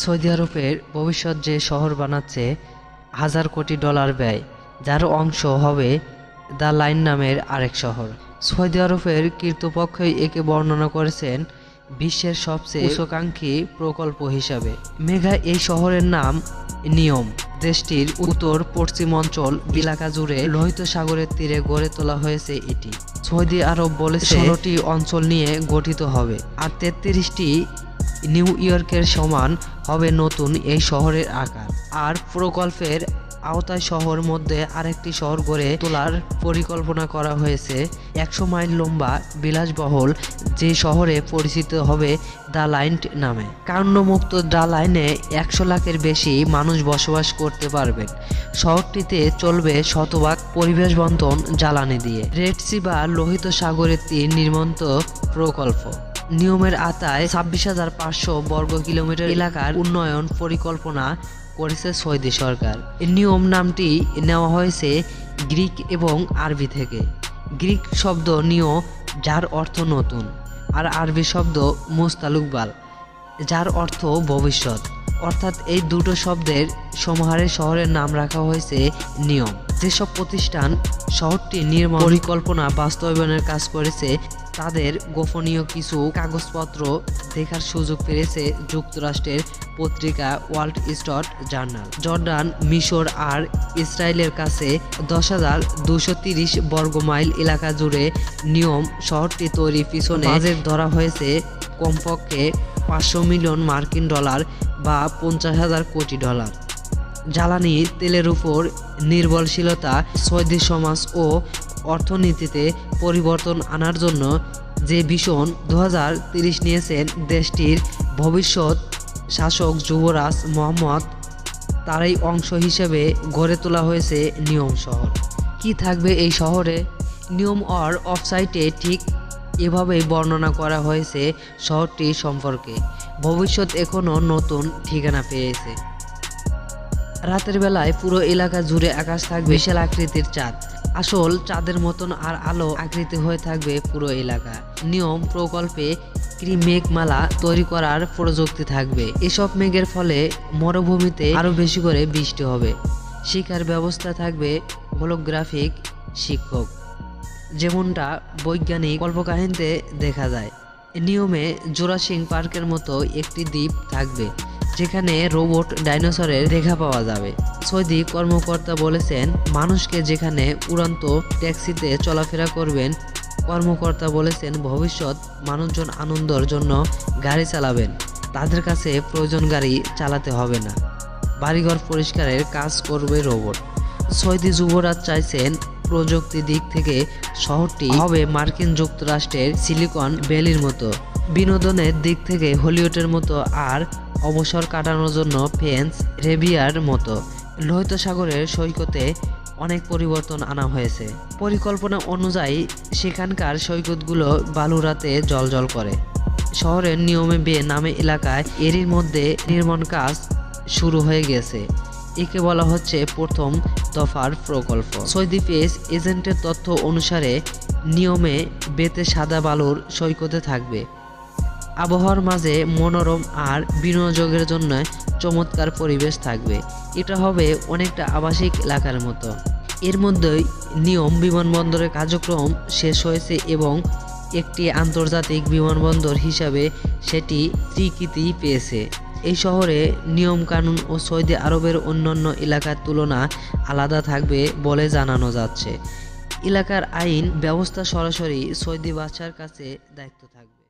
Saudi আরবের ভবিষ্যৎ যে শহর বানাচ্ছে, হাজার কোটি ডলার ব্যয়, যার অংশ হবে দ্য লাইন নামের আরেক শহর। সৌদি আরবের কর্তৃপক্ষই একে বর্ণনা করেছেন বিশ্বের সবচেয়ে উচ্চাকাঙ্ক্ষী প্রকল্প হিসাবে। মেঘা, এই শহরের নাম নিয়ম। দেশটির উত্তর পশ্চিম অঞ্চল এলাকা জুড়ে লোহিত সাগরের তীরে গড়ে তোলা হয়েছে এটি। সৌদি আরব বলেছে, ষোলোটি অঞ্চল নিয়ে গঠিত হবে, আর তেত্রিশটি নিউ ইয়র্কের সমান হবে নতুন এই শহরের আকার। আর প্রকল্পের আওতায় শহর মধ্যে আরেকটি শহর গড়ে তোলার পরিকল্পনা করা হয়েছে। একশো মাইল লম্বা বিলাসবহুল যে শহরে পরিচিত হবে দ্য লাইন নামে। কারণমুক্ত দ্য লাইনে একশো লাখের বেশি মানুষ বসবাস করতে পারবেন শহরটিতে চলবে শতভাগ পরিবেশ বন্ধন জ্বালানি দিয়ে। রেড সি বা লোহিত সাগরের তীর নির্মন্ত প্রকল্প। নিয়মের আতায় ছাব্বিশ হাজার পাঁচশো বর্গ কিলোমিটার এলাকার উন্নয়ন পরিকল্পনা করেছে সৌদি সরকার। এই নিয়ম নামটি নেওয়া হয়েছে গ্রিক এবং আরবি থেকে। গ্রিক শব্দ নিয় যার অর্থ নতুন, আর আরবি শব্দ মুস্তালুকবাল যার অর্থ ভবিষ্যৎ। অর্থাৎ এই দুটো শব্দের সমাহারে শহরের নাম রাখা হয়েছে নিয়ম। যেসব প্রতিষ্ঠান শহরটি নির্মাণ পরিকল্পনা বাস্তবায়নের কাজ করেছে তাদের গোপনীয় কিছু কাগজপত্র দেখার সুযোগ পেয়েছে যুক্তরাষ্ট্রের পত্রিকা ওয়ার্ল্ড স্টট জার্নাল। জর্ডান, মিশর আর ইসরায়েলের কাছে দশ হাজার দুশো তিরিশ বর্গ মাইল এলাকা জুড়ে নিয়ম শহরটি তৈরি পিছনে বাজেট ধরা হয়েছে কমপক্ষে পাঁচশো মিলিয়ন মার্কিন ডলার বা পঞ্চাশ হাজার কোটি ডলার। জ্বালানি তেলের উপর নির্ভরশীলতা, সৌদি সমাজ ও অর্থনীতিতে পরিবর্তন আনার জন্য যে ভীষণ দু নিয়েছেন দেশটির ভবিষ্যৎ শাসক যুবরাজ মোহাম্মদ, তারই অংশ হিসেবে গড়ে তোলা হয়েছে নিয়ম শহর। কি থাকবে এই শহরে? নিয়ম অর অফসাইটে ঠিক এভাবেই বর্ণনা করা হয়েছে শহরটি সম্পর্কে। ভবিষ্যৎ এখনও নতুন ঠিকানা পেয়েছে। রাতের বেলায় পুরো এলাকা জুড়ে আকাশ থাকবে বিশাল আকৃতির চাঁদ। আসল চাঁদের মতন আর আলো আকৃতি হয়ে থাকবে পুরো এলাকা। নিয়ম প্রকল্পে ক্রি মেঘমালা তৈরি করার প্রযুক্তি থাকবে। এসব মেঘের ফলে মরুভূমিতে আরও বেশি করে বৃষ্টি হবে। শিক্ষার ব্যবস্থা থাকবে হোলোগ্রাফিক শিক্ষক। যেমনটা বৈজ্ঞানিক কল্পকাহিনীতে দেখা যায়। নিয়মে জোরাসিং পার্কের মতো একটি দ্বীপ থাকবে। যেখানে রোবট ডাইনোসরের দেখা পাওয়া যাবে। সৌদি কর্মকর্তা বলেছেন, মানুষকে যেখানে উড়ন্ত ট্যাক্সিতে চলাফেরা করবেন, কর্মকর্তা বলেছেন ভবিষ্যৎ মানুষজন আনন্দর জন্য গাড়ি চালাবেন। তাদের কাছে প্রয়োজন গাড়ি চালাতে হবে না। বাড়িঘর পরিষ্কারের কাজ করবে রোবট। সৌদি যুবরাজ চাইছেন প্রযুক্তি দিক থেকে শহরটি হবে মার্কিন যুক্তরাষ্ট্রের সিলিকন ভ্যালির মতো। বিনোদনের দিক থেকে হলিউডের মতো আর অবসর কাটানোর জন্য ফেন্স রেবিয়ার মতো লোহিত সাগরের সৈকতে অনেক পরিবর্তন আনা হয়েছে। পরিকল্পনা অনুযায়ী সেখানকার সৈকতগুলো বালুরাতে জলজল করে। শহরের নিয়মে বে নামে এলাকায় এরই মধ্যে নির্মাণ কাজ শুরু হয়ে গেছে। একে বলা হচ্ছে প্রথম দফার প্রকল্প। সৌদি পেস এজেন্টের তথ্য অনুসারে নিয়মে বেতে সাদা বালুর সৈকতে থাকবে। আবহাওয়ার মাঝে মনোরম আর বিনোযোগের জন্য চমৎকার পরিবেশ থাকবে। এটা হবে অনেকটা আবাসিক এলাকার মতো। এর মধ্যেই নিয়ম বিমানবন্দরের কার্যক্রম শেষ হয়েছে এবং একটি আন্তর্জাতিক বিমানবন্দর হিসাবে সেটি স্বীকৃতি পেয়েছে। এই শহরে নিয়মকানুন ও সৌদি আরবের অন্যান্য এলাকার তুলনা আলাদা থাকবে বলে জানানো যাচ্ছে। এলাকার আইন ব্যবস্থা সরাসরি সৌদি বাদশার কাছে দায়িত্ব থাকবে।